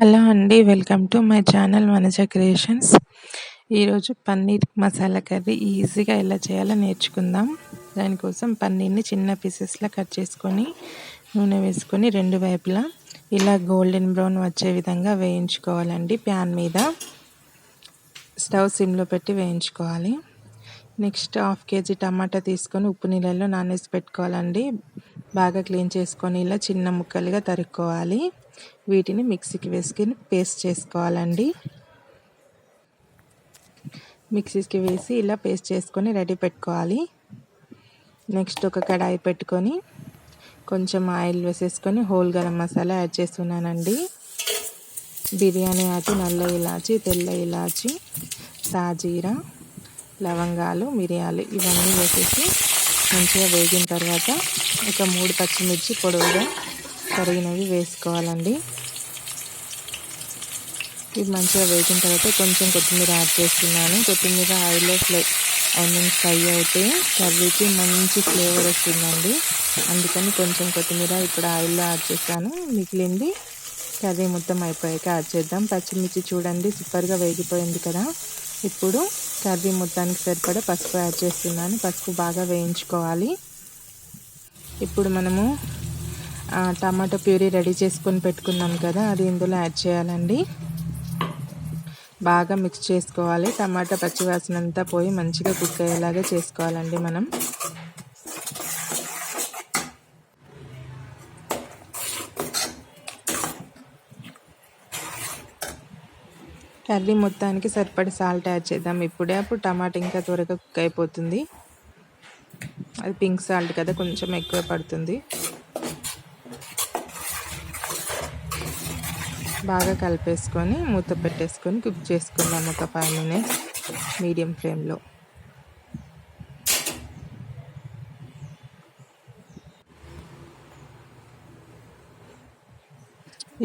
Hello అండి welcome to my channel Vanaja creations. ఈరోజు paneer masala curry ఈజీగా ఎలా చేయాలో నేర్చుకుందాం. దానికోసం పన్నీర్ని చిన్న పీసెస్లా కట్ చేసుకొని నూనె వేసుకొని రెండు వైపులా ఇలా గోల్డెన్ బ్రౌన్ వచ్చే విధంగా వేయించుకోవాలండి ప్యాన్ మీద. స్టవ్ సిమ్లో పెట్టి వేయించుకోవాలి. నెక్స్ట్ హాఫ్ కేజీ టమాటా తీసుకొని ఉప్పు నీళ్ళల్లో నానేసి పెట్టుకోవాలండి. బాగా క్లీన్ చేసుకొని ఇలా చిన్న ముక్కలుగా తరుక్కోవాలి. వీటిని మిక్సీకి వేసుకొని పేస్ట్ చేసుకోవాలండి. మిక్సీకి వేసి ఇలా పేస్ట్ చేసుకొని రెడీ పెట్టుకోవాలి. నెక్స్ట్ ఒక కడాయి పెట్టుకొని కొంచెం ఆయిల్ వేసేసుకొని హోల్ గరం మసాలా యాడ్ చేస్తున్నానండి. బిర్యానీ ఆకు నల్ల ఇలాచి తెల్ల ఇలాచి సాజీరా లవంగాలు మిరియాలు ఇవన్నీ వేసేసి మంచిగా వేగిన తర్వాత ఒక మూడు పచ్చిమిర్చి పొడవుగా కరిగినవి వేసుకోవాలండి. ఇవి మంచిగా వేసిన తర్వాత కొంచెం కొత్తిమీర యాడ్ చేస్తున్నాను కొత్తిమీర ఆయిల్లో ఫ్లే ఐ మీన్ ఫ్రై అయితే కర్రీకి మంచి ఫ్లేవర్ వస్తుందండి. అందుకని కొంచెం కొత్తిమీర ఇప్పుడు ఆయిల్లో యాడ్ చేస్తాను మిగిలింది కర్రీ మొత్తం అయిపోయాక యాడ్ చేద్దాం. పచ్చిమిర్చి చూడండి సూపర్గా వేగిపోయింది కదా. ఇప్పుడు కర్రీ మొత్తానికి సరిపడా పసుపు యాడ్ చేస్తున్నాను. పసుపు బాగా వేయించుకోవాలి. ఇప్పుడు మనము టమాటో ప్యూరీ రెడీ చేసుకొని పెట్టుకున్నాం కదా అది ఇందులో యాడ్ చేయాలండి. బాగా మిక్స్ చేసుకోవాలి. టమాటా పచ్చివాసన అంతా పోయి మంచిగా కుక్ అయ్యేలాగా చేసుకోవాలండి మనం. కర్రీ మొత్తానికి సరిపడి సాల్ట్ యాడ్ చేద్దాం. ఇప్పుడే అప్పుడు టమాటా ఇంకా త్వరగా కుక్ అయిపోతుంది. అది పింక్ సాల్ట్ కదా కొంచెం ఎక్కువ పడుతుంది. బాగా కలిపేసుకొని మూత పెట్టేసుకొని కుక్ చేసుకుందాం ఒక ఫైవ్ మినిట్స్ మీడియం ఫ్లేమ్లో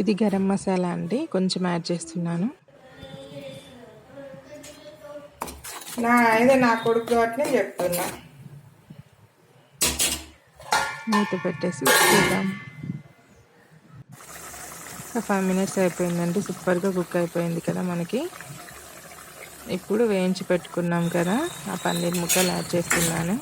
ఇది గరం మసాలా అండి కొంచెం యాడ్ చేస్తున్నాను. నా అయితే నా కొడుకు అట్లే చెప్తున్నా. మూత పెట్టేసి చూద్దాం ఫైవ్ మినిట్స్ అయిపోయిందండి. సూపర్గా కుక్ అయిపోయింది కదా మనకి. ఇప్పుడు వేయించి పెట్టుకున్నాం కదా. ఆ పన్నీర్ ముక్కలు యాడ్ చేస్తున్నాను.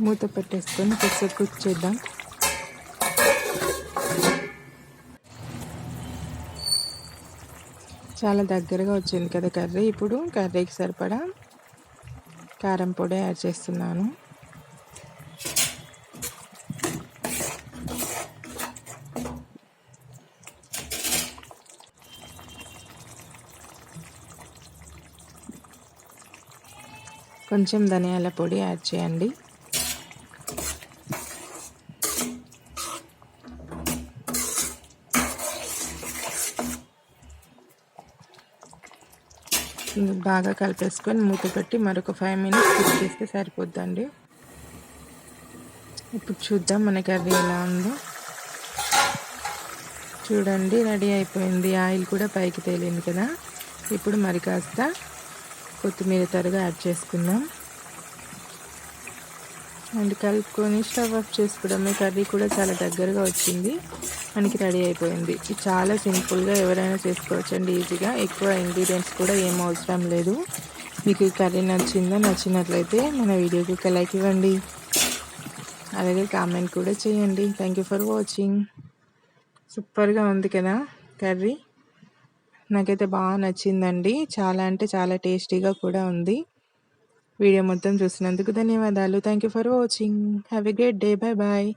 మూత పెట్టేసుకొని కొద్దిసేపు కుక్ చేద్దాం. చాలా దగ్గరగా వచ్చింది కదా కర్రీ. ఇప్పుడు కర్రీకి సరిపడా కారం పొడి యాడ్ చేస్తున్నాను. కొంచెం ధనియాల పొడి యాడ్ చేయండి. బాగా కలిపేసుకొని మూత పెట్టి మరొక ఫైవ్ మినిట్స్ కుక్ చేస్తే సరిపోద్దండి. ఇప్పుడు చూద్దాం మన కర్రీ ఎలా ఉందో. చూడండి రెడీ అయిపోయింది. ఆయిల్ కూడా పైకి తేలింది కదా. ఇప్పుడు మరి కాస్త కొత్తిమీర త్వరగా యాడ్ చేసుకుందాం. అండ్ కలుపుకొని స్టవ్ ఆఫ్ చేసుకోవడమే. కర్రీ కూడా చాలా దగ్గరగా వచ్చింది. మనకి రెడీ అయిపోయింది. ఇది చాలా సింపుల్గా ఎవరైనా చేసుకోవచ్చు అండి ఈజీగా ఎక్కువ ఇంగ్రీడియంట్స్ కూడా ఏం అవసరం లేదు. మీకు కర్రీ నచ్చిందా నచ్చినట్లయితే మన వీడియోకి ఒక లైక్ ఇవ్వండి. అలాగే కామెంట్ కూడా చేయండి. థ్యాంక్ యూ ఫర్ వాచింగ్ సూపర్గా ఉంది కదా కర్రీ. నాకైతే బాగా నచ్చిందండి. చాలా అంటే చాలా టేస్టీగా కూడా ఉంది. వీడియో మొత్తం చూసినందుకు ధన్యవాదాలు. Thank you for watching have a great day bye bye